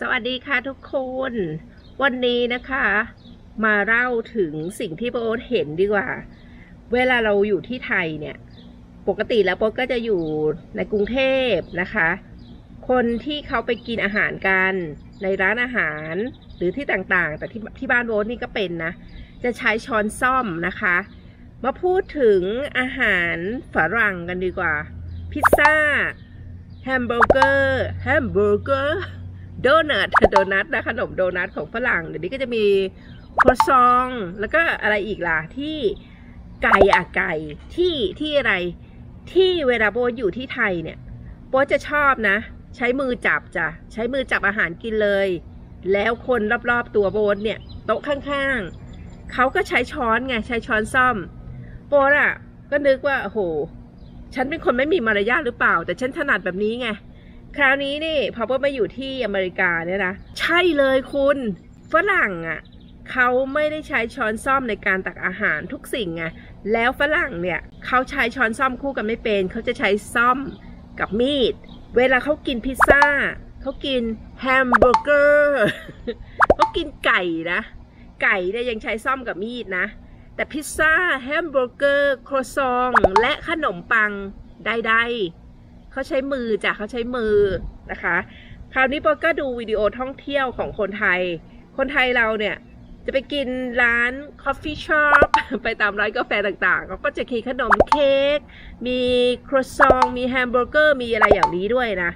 สวัสดีค่ะทุกคน วันนี้นะคะ มาเล่าถึงสิ่งที่โป๊ตเห็นดีกว่า เวลาเราอยู่ที่ไทยเนี่ย ปกติแล้วโป๊ตก็จะอยู่ในกรุงเทพนะคะ คนที่เขาไปกินอาหารกันในร้านอาหารหรือที่ต่างๆ แต่ที่ที่บ้านโบ๊ทนี่ก็เป็นนะ จะใช้ช้อนซ่อมนะคะ มาพูดถึงอาหารฝรั่งกันดีกว่า พิซซ่าแฮมเบอร์เกอร์แฮมเบอร์เกอร์ โดนัทโดนัทนะขนมโดนัทของฝรั่งเดี๋ยวนี้ก็จะมีครัวซอง แล้วก็อะไรอีกล่ะที่ไก่อะไก่ที่ที่อะไรที่เวลาโบอยู่ที่ไทยเนี่ยโบจะชอบนะ ใช้มือจับจ้ะใช้มือจับอาหารกินเลย แล้วคนรอบๆตัวโบทเนี่ยโต๊ะข้างๆเขาก็ใช้ช้อนไงใช้ช้อนซ่อมโบอะก็นึกว่าโอ้โหฉันเป็นคนไม่มีมารยาทหรือเปล่า แต่ฉันถนัดแบบนี้ไง คราวนี้นี่พอโบทมาอยู่ที่อเมริกาเนี่ยนะ ใช่เลยคุณฝรั่งอะเขาไม่ได้ใช้ช้อนซ่อมในการตักอาหารทุกสิ่งไงแล้วฝรั่งเนี่ยเขาใช้ช้อนซ่อมคู่กันไม่เป็น เขาจะใช้ซ่อมกับมีด เวลาเขากินพิซซ่าเขากินแฮมเบอร์เกอร์เขากินไก่นะ ไก่เนี่ยยังใช้ซ่อมกับมีดนะ แต่พิซซ่าแฮมเบอร์เกอร์ครัวซอง และขนมปังใดๆ เขาใช้มือจ้ะเขาใช้มือนะคะ คราวนี้ปอก็ดูวิดีโอท่องเที่ยวของคนไทย คนไทยเราเนี่ยจะไปกินร้านคอฟฟี่ช็อปไปตามร้านกาแฟต่างๆ เขาก็จะมีขนมเค้ก มีครัวซอง มีแฮมเบอร์เกอร์ มีอะไรอย่างนี้ด้วยนะ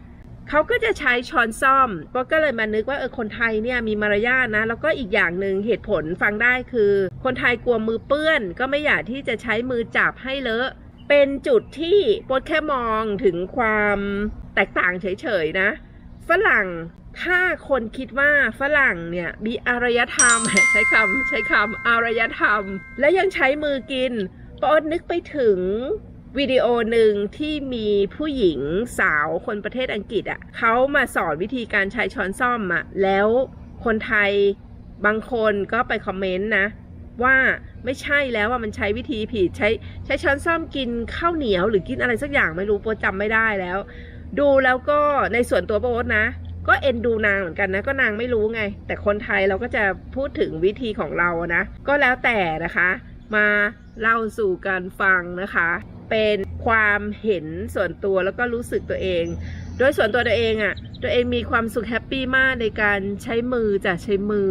เขาก็จะใช้ช้อนซ่อมปอก็เลยมานึกว่าเออคนไทยเนี่ยมีมารยาทนะ แล้วก็อีกอย่างหนึ่งเหตุผลฟังได้คือ คนไทยกลัวมือเปื้อน ก็ไม่อยากที่จะใช้มือจับให้เลอะ เป็นจุดที่ปดแค่มองถึงความแตกต่างเฉยๆนะ ฝรั่งถ้าคนคิดว่าฝรั่งเนี่ยมีอารยธรรม ใช้คำใช้คำอารยธรรม และยังใช้มือกินปอดนึกไปถึงวิดีโอหนึ่งที่มีผู้หญิงสาวคนประเทศอังกฤษอะ่ะเขามาสอนวิธีการใช้ช้อนซ่อมอะ่ะแล้วคนไทยบางคนก็ไปคอมเมนต์นะ ว่า ไม่ใช่แล้วว่ามันใช้วิธีผิดใช้ใช้ช้อนซ่อมกินข้าวเหนียวหรือกินอะไรสักอย่างไม่รู้โปรจำไม่ได้แล้ว ดูแล้วก็ในส่วนตัวโบ๊นะ ก็เอ็นดูนางเหมือนกันนะก็นางไม่รู้ไง แต่คนไทยเราก็จะพูดถึงวิธีของเรานะ ก็แล้วแต่นะคะ มาเล่าสู่กันฟังนะคะ เป็นความเห็นส่วนตัวแล้วก็รู้สึกตัวเอง โดยส่วนตัวตัวเองอะ่ะ ตัวเองมีความสุขแฮปปี้มากในการใช้มือจะใช้มือ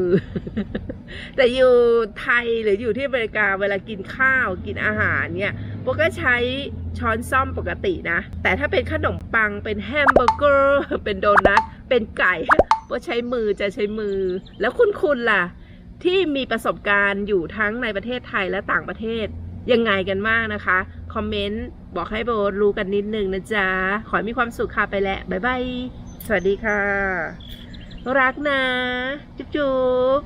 แต่อยู่ไทยหรืออยู่ที่อเมริกาเวลากินข้าวกินอาหารเนี่ยโบก็ใช้ช้อนซ่อมปกตินะ แต่ถ้าเป็นขนมปังเป็นแฮมเบอร์เกอร์เป็นโดนัท เป็นไก่โบใช้มือจะใช้มือ แล้วคุณคุณล่ะ ที่มีประสบการณ์อยู่ทั้งในประเทศไทยและต่างประเทศยังไงกันมากนะคะ คอมเมนต์ บอกให้โบรู้กันนิดนึงนะจ๊ะ ขอให้มีความสุขค่ะไปแล้ว บ๊ายบาย สวัสดีค่ะ รักนะ จุ๊บจุ๊บ